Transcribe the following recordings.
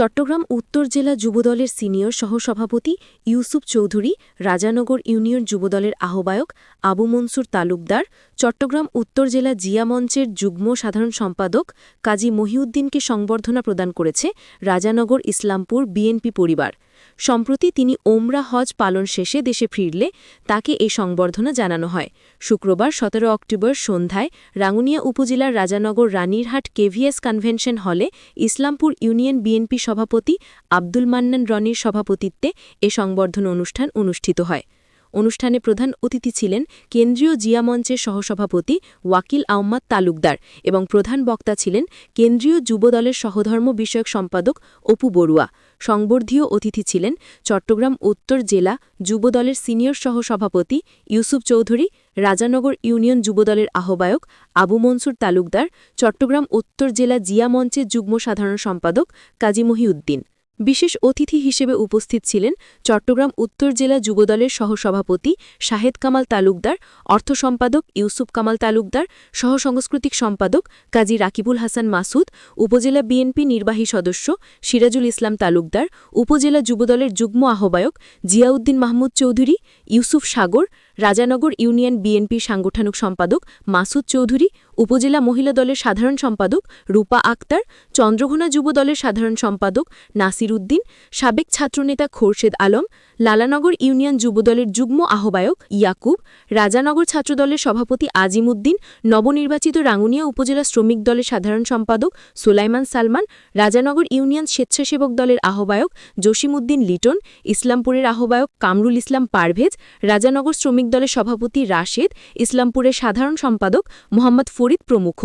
চট্টগ্রাম উত্তর জেলা যুবদলের সিনিয়র সহসভাপতি ইউসুফ চৌধুরী, রাজানগর ইউনিয়ন যুবদলের আহ্বায়ক আবু মনসুর তালুকদার, চট্টগ্রাম উত্তর জেলা জিয়া মঞ্চের যুগ্ম সাধারণ সম্পাদক কাজী মহিউদ্দিনকে সংবর্ধনা প্রদান করেছে রাজানগর ইসলামপুর বিএনপি পরিবার। সম্প্রতি তিনি ওমরা হজ পালন শেষে দেশে ফিরলে তাকে এই সংবর্ধনা জানানো হয়। শুক্রবার সতেরো অক্টোবর সন্ধ্যায় রাঙ্গুনিয়া উপজেলার রাজানগর রানীরহাট কেভিএস কনভেনশন হলে ইসলামপুর ইউনিয়ন বিএনপি সভাপতি আব্দুল মান্নান রনির সভাপতিত্বে এ সংবর্ধনা অনুষ্ঠান অনুষ্ঠিত হয়। অনুষ্ঠানে প্রধান অতিথি ছিলেন কেন্দ্রীয় জিয়া মঞ্চের সহসভাপতি ওয়াকিল আহম্মদ তালুকদার এবং প্রধান বক্তা ছিলেন কেন্দ্রীয় যুবদলের সহধর্ম বিষয়ক সম্পাদক অপু বড়ুয়া। সংবর্ধীয় অতিথি ছিলেন চট্টগ্রাম উত্তর জেলা যুবদলের সিনিয়র সহসভাপতি ইউসুফ চৌধুরী, রাজানগর ইউনিয়ন যুবদলের আহ্বায়ক আবু মনসুর তালুকদার, চট্টগ্রাম উত্তর জেলা জিয়া মঞ্চের যুগ্ম সাধারণ সম্পাদক কাজী মহিউদ্দিন। বিশেষ অতিথি হিসেবে উপস্থিত ছিলেন চট্টগ্রাম উত্তর জেলা যুবদলের সহসভাপতি শাহেদ কামাল তালুকদার, অর্থ সম্পাদক ইউসুফ কামাল তালুকদার, সহসাংস্কৃতিক সম্পাদক কাজী রাকিবুল হাসান মাসুদ, উপজেলা বিএনপি নির্বাহী সদস্য সিরাজুল ইসলাম তালুকদার, উপজেলা যুবদলের যুগ্ম আহ্বায়ক জিয়াউদ্দিন মাহমুদ চৌধুরী, ইউসুফ সাগর রাজানগর ইউনিয়ন বিএনপি সাংগঠনিক সম্পাদক মাসুদ চৌধুরী, উপজেলা মহিলা দলের সাধারণ সম্পাদক রূপা আক্তার, চন্দ্রঘোনা যুব দলের সাধারণ সম্পাদক নাসির উদ্দিন, সাবেক ছাত্রনেতা খোরশেদ আলম লালানগর ইউনিয়ন যুবদলের যুগ্ম আহ্বায়ক ইয়াকুব, রাজানগর ছাত্রদলের সভাপতি আজিম উদ্দিন নবনির্বাচিত রাঙ্গুনিয়া উপজেলা শ্রমিক দলের সাধারণ সম্পাদক সুলাইমান সালমান, রাজানগর ইউনিয়ন স্বেচ্ছাসেবক দলের আহ্বায়ক জসিম উদ্দিন লিটন, ইসলামপুরের আহ্বায়ক কামরুল ইসলাম পারভেজ, রাজানগর শ্রমিক দলের সভাপতি রাশেদ, ইসলামপুরের সাধারণ সম্পাদক মোহাম্মদ ফরিদ প্রমুখ।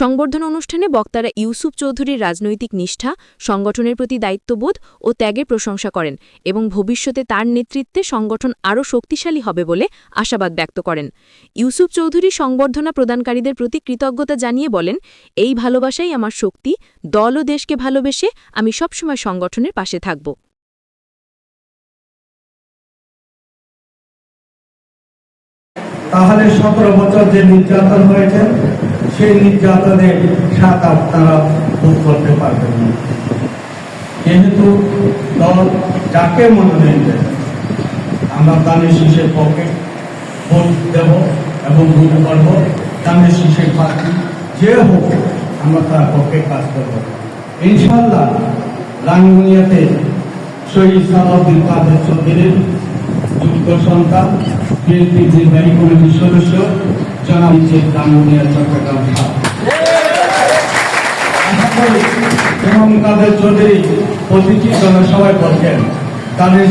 সংবর্ধনা অনুষ্ঠানে বক্তারা ইউসুফ চৌধুরীর রাজনৈতিক নিষ্ঠা, সংগঠনের প্রতি দায়িত্ববোধ ও ত্যাগের প্রশংসা করেন এবং ভবিষ্যতে তার নেতৃত্বে সংগঠন আরও শক্তিশালী হবে বলে আশাবাদ ব্যক্ত করেন। ইউসুফ চৌধুরী সংবর্ধনা প্রদানকারীদের প্রতি কৃতজ্ঞতা জানিয়ে বলেন, এই ভালোবাসাই আমার শক্তি, দল ও দেশকে ভালোবেসে আমি সবসময় সংগঠনের পাশে থাকব। তাহলে সতেরো বছর যে নির্যাতন হয়েছে সেই নির্যাতনের আট তারা ভোগ করতে পারবেন না। যেহেতু দল যাকে মনোনয়ন দেবে আমরা দানের শীষের পক্ষে ভোট দেব এবং ভোট করব, দানের শীষের প্রার্থী যে হোক, আমরা তার পক্ষে কাজ করব। ইনশাল্লাহ রাঙ্গুনিয়াতে শহীদ সালাউদ্দিন কাদের চৌধুরীর যুক্ত সন্তান বিএনপি নির্বাহী কমিটির সদস্য জনাব শেখ রাঙ্গুনিয়া চট্টগ্রাম এবং তাদের চৌধুরী প্রতিটি জনসভায় বসেন তাদের